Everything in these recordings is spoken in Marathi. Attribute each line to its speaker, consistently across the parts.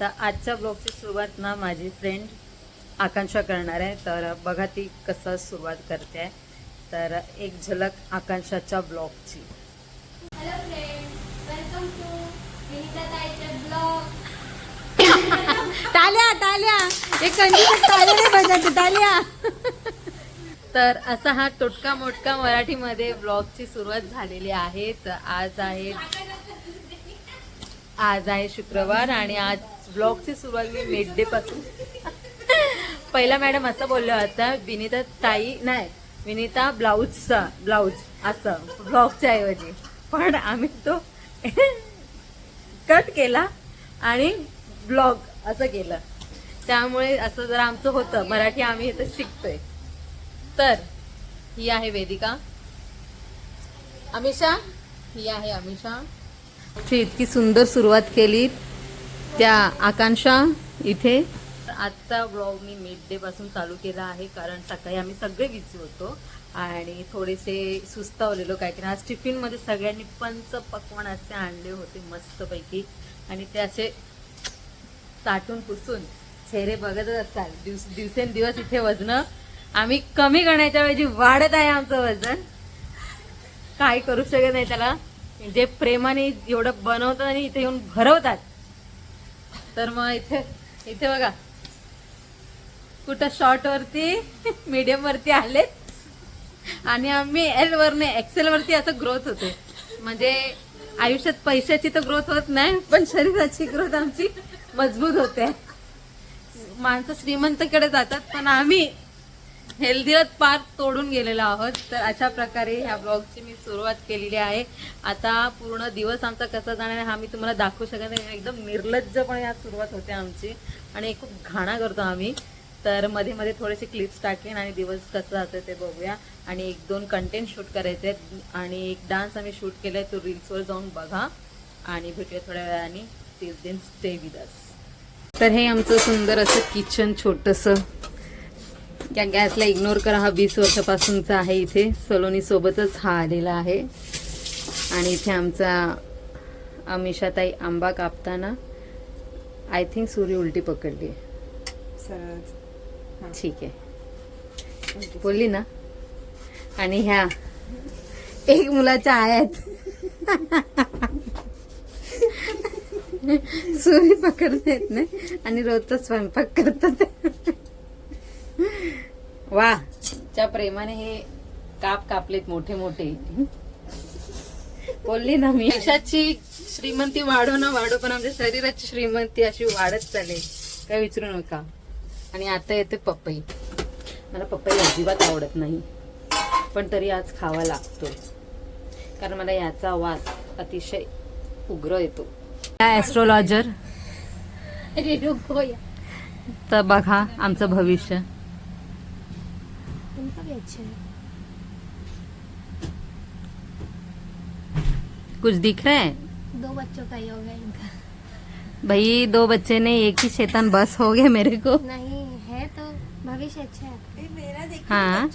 Speaker 1: तर आजच्या ब्लॉगची सुरुवात ना माझी फ्रेंड आकांक्षा करणार आहे. तर बघा ती कसं सुरुवात करते. आहे तर एक झलक आकांक्षाच्या ब्लॉगची.
Speaker 2: Hello friend welcome to Vinita ताईचे blog
Speaker 1: टाल्या टाल्या एक टाल्या बजाते टाल्या तर असा हा टोटका मोटका मराठीमध्ये ब्लॉगची सुरुवात झालेली आहे. तर आज आहे आज आहे शुक्रवार आणि आज ब्लॉगची सुरुवात मी मिड डे पासून. पहिला मॅडम असं बोलल्या आता विनिता ताई नाही विनिता ब्लाऊजचा ब्लाऊज असं ब्लॉगच्या ऐवजी. पण आम्ही तो कट केला आणि ब्लॉग असं केलं. त्यामुळे असं जर आमचं होतं. मराठी आम्ही इथं शिकतोय. तर ही आहे वेदिका. अमिषा ही आहे अमिषा. इतकी सुंदर सुरुवात केली. त्या आकांक्षा इथे. आजचा ब्लॉग मी मिड डे पासून चालू केला आहे कारण सकाळी आम्ही सगळे बिझी होतो आणि थोडेसे सुस्तावलेलो काय की आज टिफिनमध्ये सगळ्यांनी पंच पकवान असे आणले होते मस्तपैकी. आणि ते असे चाटून पुसून चेहरे बघतच असतात. दिवस दिवसेंदिवस इथे वजन आम्ही कमी करण्याच्या ऐवजी वाढत आहे आमचं वजन. काय करू शकत नाही त्याला. जे प्रेमाने एवढं बनवतात आणि इथे येऊन भरवतात. तर मग इथे इथे बघा. कुठं शॉर्ट वरती मीडियम वरती आलेत. आणि आम्ही एल वरने एक्सेल वरती असं ग्रोथ होते म्हणजे आयुष्यात पैशाची तर ग्रोथ होत नाही पण शरीराची ग्रोथ आमची मजबूत होते. माणसं श्रीमंतकडे जातात पण आम्ही हेल्दीला पार्क तोडून गेलेलो आहोत. तर अशा प्रकारे ह्या ब्लॉगची मी सुरुवात केलेली आहे. आता पूर्ण दिवस आमचा कसा जाणार हा मी तुम्हाला दाखवू शकत नाही. एकदम निर्लज्जपणे ह्या सुरुवात होते आमची आणि खूप घाणा करतो आम्ही. तर मध्ये मध्ये थोडेसे क्लिप्स टाकेन आणि दिवस कसं जातं ते बघूया. आणि एक दोन कंटेंट शूट करायचे आहेत. आणि एक डान्स आम्ही शूट केलाय तो रील्सवर जाऊन बघा. आणि भेटूया थोड्या वेळाने. टिल दिन स्टे विथ अस तर हे आमचं सुंदर असं किचन छोटंसं त्या गॅसला इग्नोर करा. हा वीस वर्षापासूनचा आहे इथे. सलोनी सोबतच हा आलेला आहे. आणि इथे आमचा अमिषाताई आंबा कापताना आय थिंक सूर्य उलटी पकडली ठीक आहे. बोलली ना? आणि ह्या एक मुलाच्या आहेत सूर्य पकडता येत नाही. आणि रोजचा स्वयंपाक करतात. वा. च्या प्रेमाने हे काप कापलेत मोठे मोठे. बोलली ना मी. यशाची श्रीमंती वाढो ना वाढो पण आमच्या शरीराची श्रीमंती अशी वाढत चालेल. काय विचारू नका. आणि आता येते पपई. मला पपई अजिबात आवडत नाही. पण तरी आज खावा लागतो. कारण मला याचा वास अतिशय उग्र येतो. ऍस्ट्रोलॉजर
Speaker 2: अरे रुको या
Speaker 1: तर बघा आमचं भविष्य.
Speaker 2: अच्छा है
Speaker 1: कुछ दिख रहा है?
Speaker 2: दो बच्चों का ही होगा इनका।
Speaker 1: भाई दो बच्चे ने एक ही शैतान बस हो गए मेरे को।
Speaker 2: नहीं है तो भविष्य अच्छा है।
Speaker 1: मेरा हाँ।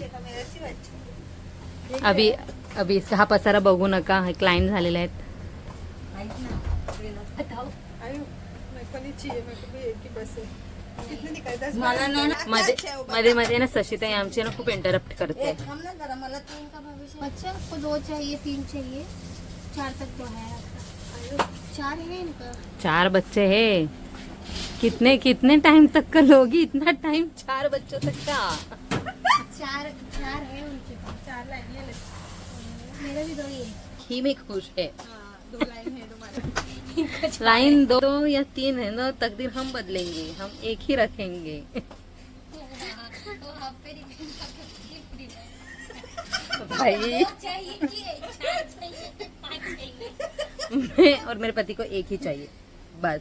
Speaker 1: अभी अभी इसका हा पसारा बघू नका हे क्लाइंट झालेले आहेत.
Speaker 2: बताओ
Speaker 1: मध्ये मध्ये मध्ये ना सशिताई आमची ना खूप इंटरप्ट करते.
Speaker 2: इनका भविष्य बच्चा को दो चाहिए तीन चाहिए। चार तक तो है चार है इनका।
Speaker 1: चार बच्चे हैं। कितने कितने टाइम तक का लोगी? इतना टाइम चार बच्चों तक का।
Speaker 2: चार चार है उनके पास। चार लाइन ले मेरा भी दो ही है।
Speaker 1: ही में खुश है। लाइन दो या तीन है ना तकदीर हम बदलेंगे हम एक ही रखेंगे। भाई। मैं और मेरे पति को एक ही चाहिए बस।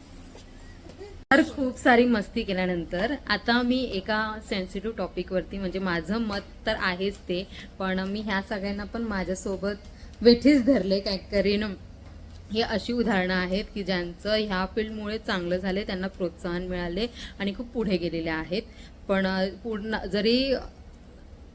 Speaker 1: तर खूप सारी मस्ती केल्यानंतर आता मी एका सेन्सिटिव्ह टॉपिकवरती म्हणजे माझं मत तर आहेच ते पण मी ह्या सगळ्यांना पण माझ्यासोबत वेठीच धरले काय करीन हे अशी उदाहरणं आहेत की ज्यांचं ह्या फील्डमुळे चांगलं झाले त्यांना प्रोत्साहन मिळाले आणि खूप पुढे गेलेले आहेत. पण पूर्ण जरी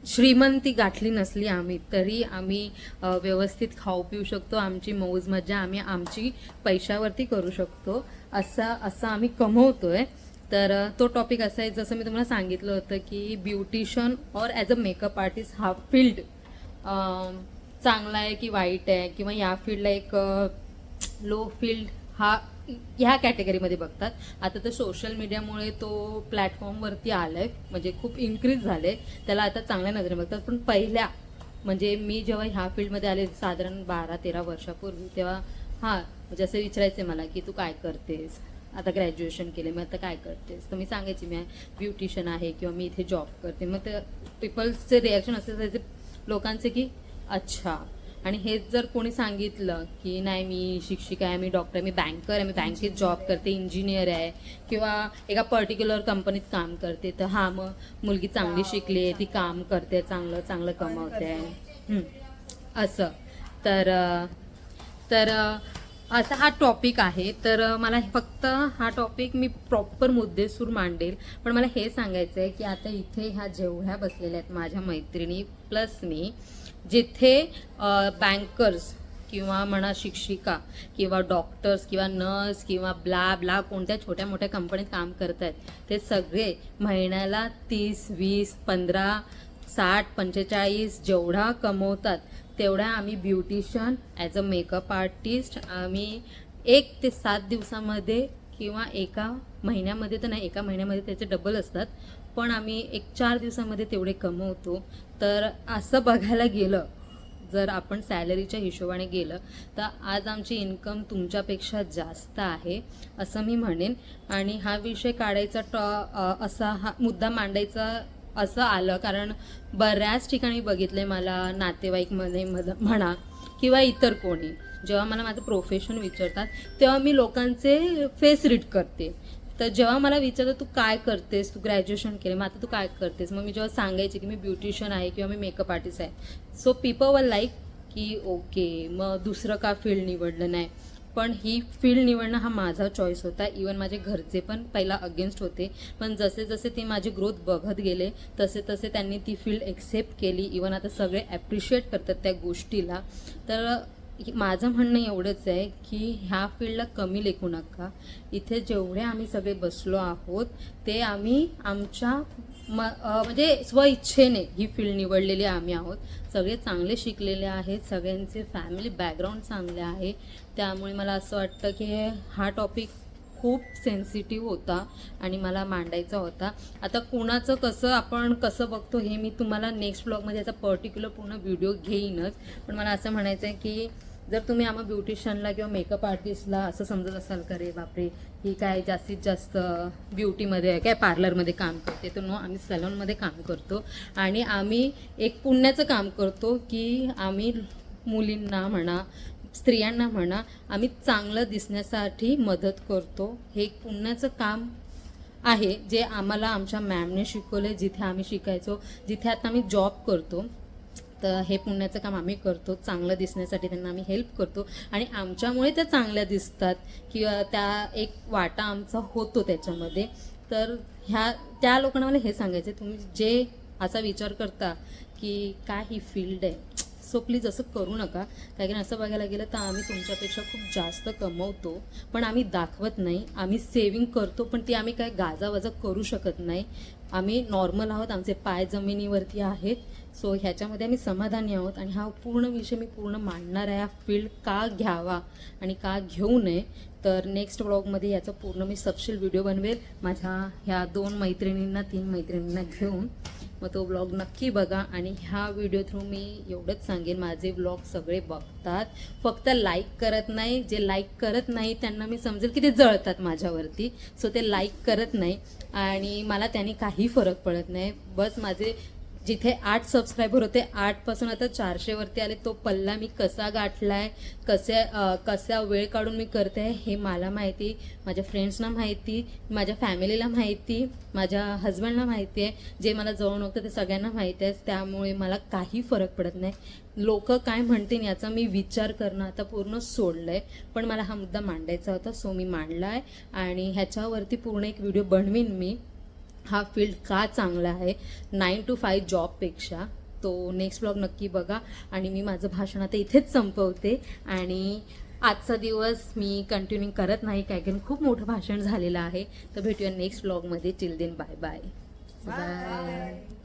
Speaker 1: श्रीमंती गाठली नसली आम्ही तरी आम्ही व्यवस्थित खाऊ पिऊ शकतो आमची मौज मजा आम्ही आमची पैशावरती करू शकतो असा असा आम्ही कमवतो आहे तर तो टॉपिक असा आहे जसं मी तुम्हाला सांगितलं होतं की ब्युटिशियन और ॲज अ मेकअप आर्टिस्ट हा फील्ड चांगला आहे की वाईट आहे किंवा या फील्डला एक लो फील्ड हा ह्या कॅटेगरीमध्ये बघतात. आता तर सोशल मीडियामुळे तो प्लॅटफॉर्मवरती आलाय. म्हणजे खूप इन्क्रीज झाले त्याला आता चांगल्या नजरे बघतात. पण पहिल्या म्हणजे मी जेव्हा ह्या फील्डमध्ये आले साधारण बारा तेरा वर्षापूर्वी तेव्हा हां म्हणजे असं विचारायचं मला की तू काय करतेस? आता ग्रॅज्युएशन केले मग आता काय करतेस? तर मी सांगायची मी ब्युटिशियन आहे किंवा मी इथे जॉब करते. मग ते पीपल्सचे रिॲक्शन असे लोकांचे की अच्छा आणि हेच जर कोणी सांगितलं की नाही मी शिक्षिका आहे मी डॉक्टर मी बँकर आहे मी बँकेत जॉब करते इंजिनियर आहे किंवा एका पर्टिक्युलर कंपनीत काम करते तर हा मग मुलगी चांगली शिकली आहे ती काम करते चांगलं चांगलं कमवते. असं. तर तर असा हा टॉपिक आहे. तर मला फक्त हा टॉपिक मी प्रॉपर मुद्देसूर मांडेल. पण मला हे सांगायचं आहे की आता इथे ह्या जेवढ्या बसलेल्या आहेत माझ्या मैत्रिणी प्लस मी जिथे बँकर्स किंवा म्हणा शिक्षिका किंवा डॉक्टर्स किंवा नर्स किंवा ब्ला ब्ला कोणत्या छोट्या मोठ्या कंपनीत काम करत आहेत ते सगळे महिन्याला तीस वीस पंधरा साठ पंचेचाळीस जेवढा कमवतात तेवढ्या आम्ही beautician as a makeup artist आम्ही एक ते सात दिवसामध्ये किंवा एका महिन्यामध्ये तर नाही एका महिन्यामध्ये त्याचे डबल असतात. पण आम्ही एक चार दिवसामध्ये तेवढे कमवतो. तर असं बघायला गेलं जर आपण सॅलरीच्या हिशोबाने गेलं तर आज आमची इन्कम तुमच्यापेक्षा जास्त आहे असं मी म्हणेन. आणि हा विषय काढायचा टॉ असा हा मुद्दा मांडायचा असं आलं. कारण बऱ्याच ठिकाणी बघितले मला नातेवाईकमध्ये मध- म्हणा किंवा इतर कोणी. जेव्हा मला माझं प्रोफेशन विचारतात तेव्हा मी लोकांचे फेस रीड करते. तर जेव्हा मला विचारलं तू काय करतेस? तू ग्रॅज्युएशन केलं. मग आता तू काय करतेस? मग मी जेव्हा सांगायचे की मी ब्युटिशियन आहे किंवा मी मेकअप आर्टिस्ट आहे. सो पीपल वर लाईक की ओके मग दुसरं का फील्ड निवडलं नाही? पण ही फील्ड निवडणं हा माझा चॉईस होता. इवन माझे घरचे पण पहिला अगेन्स्ट होते. पण जसे जसे ते माझी ग्रोथ बघत गेले तसे तसे त्यांनी ती फील्ड एक्सेप्ट केली. इवन आता सगळे ॲप्रिशिएट करतात त्या गोष्टीला. तर माझं म्हणणं एवढंच आहे की ह्या फील्डला कमी लेखू नका. इथे जेवढे आम्ही सगळे बसलो आहोत ते आम्ही आमच्या म म्हणजे स्वइच्छेने ही फील्ड निवडलेली आम्ही आहोत. सगळे चांगले शिकलेले आहेत. सगळ्यांचे फॅमिली बॅकग्राऊंड चांगले आहे. त्यामुळे मला असं वाटतं की हा टॉपिक खूप सेन्सिटिव्ह होता आणि मला मांडायचा होता. आता कुणाचं कसं आपण कसं बघतो हे मी तुम्हाला नेक्स्ट ब्लॉगमध्ये याचा पर्टिक्युलर पूर्ण व्हिडिओ घेईनच. पण मला असं म्हणायचं आहे की जर तुम्ही आम्हा ब्युटिशियनला किंवा मेकअप आर्टिस्टला असं समजत असाल का रे बापरे ही काय जास्तीत जास्त ब्युटीमध्ये काय पार्लरमध्ये काम करते तर नो आम्ही सलॉनमध्ये काम करतो. आणि आम्ही एक पुण्याचं काम करतो की आम्ही मुलींना म्हणा स्त्रियांना म्हणा आम्ही चांगलं दिसण्यासाठी मदत करतो. हे एक पुण्याचं काम आहे जे आम्हाला आमच्या मॅमने शिकवले जिथे आम्ही शिकायचो जिथे आता आम्ही जॉब करतो. तर हे पुण्याचं काम आम्ही करतो. चांगलं दिसण्यासाठी त्यांना आम्ही हेल्प करतो. आणि आमच्यामुळे त्या चांगल्या दिसतात किंवा त्या एक वाटा आमचा होतो त्याच्यामध्ये. तर ह्या त्या लोकांना मला हे सांगायचं तुम्ही जे असा विचार करता की काय ही फील्ड आहे. सो प्लीज असं करू नका कारण असं बघायला गेलं तर आम्ही तुमच्यापेक्षा खूप जास्त कमवतो. पण आम्ही दाखवत नाही आम्ही सेविंग करतो पण ती आम्ही काय गाजावाजा करू शकत नाही. आम्ही नॉर्मल आहोत आमचे पाय जमिनीवरती आहेत. सो ह्याच्यामध्ये आम्ही समाधानी आहोत आणि हा पूर्ण विषय मी पूर्ण मांडणार आहे. हा फील्ड का घ्यावा आणि का घेऊ नये? तर नेक्स्ट ब्लॉगमध्ये याचा पूर्ण मी सपशील व्हिडिओ बनवेल. माझ्या ह्या दोन मैत्रिणींना तीन मैत्रिणींना घेऊन. मग तो ब्लॉग नक्की बघा आणि ह्या व्हिडिओ थ्रू मी एवढंच सांगेन. माझे ब्लॉग सगळे बघतात. फक्त लाईक करत नाही. जे लाईक करत नाही त्यांना मी समजेल की ते जळतात माझ्यावरती. सो ते लाईक करत नाही. आणि मला त्यांनी काही फरक पडत नाही. बस माझे जिथे आठ सबस्क्रायबर होते आठपासून आता चारशेवरती आले. तो पल्ला मी कसा गाठलाय कसे कसा वेळ काढून मी करते आहे हे मला माहिती माझ्या फ्रेंड्सना माहिती माझ्या फॅमिलीला माहिती माझ्या हजबंडला माहिती आहे. जे मला जवळ नव्हतं ते सगळ्यांना माहिती आहे. त्यामुळे मला काही फरक पडत नाही. लोक काय म्हणतील याचा मी विचार करणं आता पूर्ण सोडलं आहे पण मला हा मुद्दा मांडायचा होता सो मी मांडला आहे आणि ह्याच्यावरती पूर्ण एक व्हिडिओ बनवीन मी. हा फील्ड का चांगला आहे? नाईन टू फाईव्ह जॉबपेक्षा तो नेक्स्ट ब्लॉग नक्की बघा. आणि मी माझं भाषण आता इथेच संपवते. आणि आजचा दिवस मी कंटिन्यू करत नाही काय कारण खूप मोठं भाषण झालेलं आहे. तर भेटूया नेक्स्ट ब्लॉगमध्ये चिल दिन बाय बाय बाय